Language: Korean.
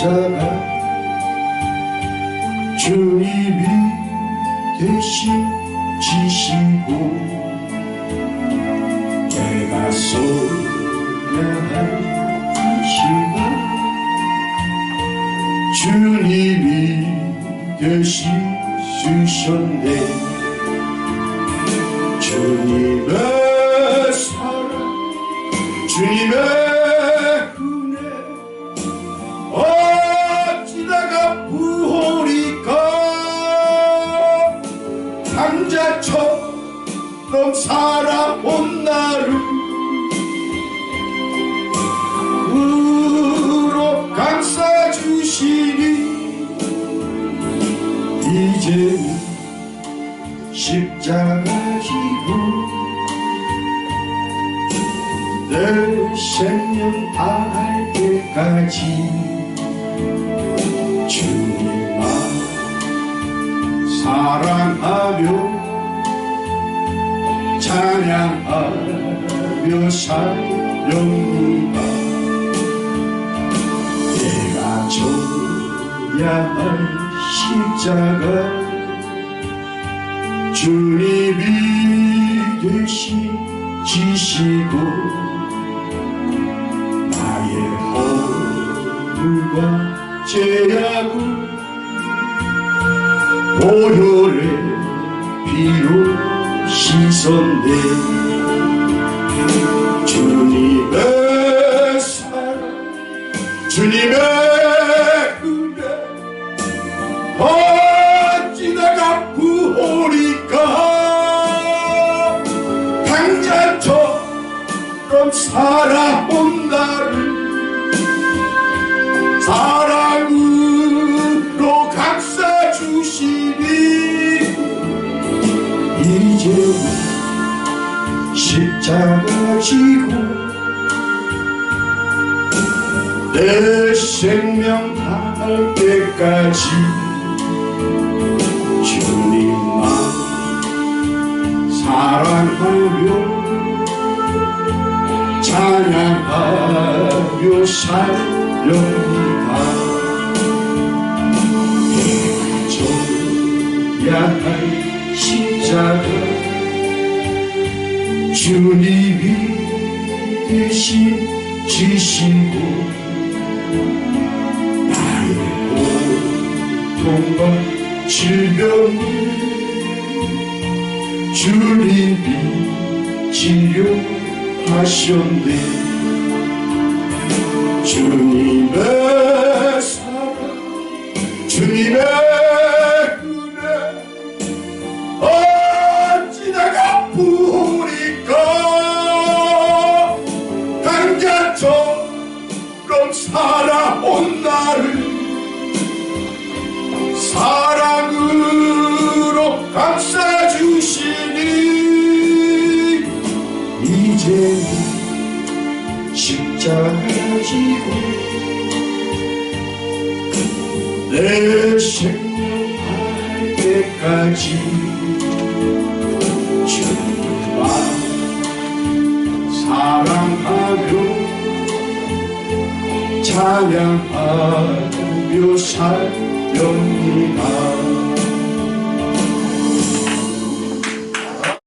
자 주님이 대신 지시고 내가 소멸할 시간 주님이 대신 주셨네. 주님의 사랑 주님의 강자처럼 살아온 나를 으로 감싸주시니 이제는 십자가 지고 내 생명 다할 때까지 찬양하며 살렵니다 내가 져야 할 십자가 주님이 대신 지시고 나의 허물과 죄악을 보혈의 피로 씻었네 주님의 사랑 주님의 은혜 어찌다가 부호리까? 강자처럼 살아온 나를. 사 십자가 지고 내 생명 다할 때까지 주님만 사랑하며 찬양하며 살렵니다 주님이 대신 지시고 나의 고통과 질병을 주님이 치료하셨네 주님의 십자가 지고 내 생명 할 때까지 주님만 사랑하며 찬양하며 살렵니다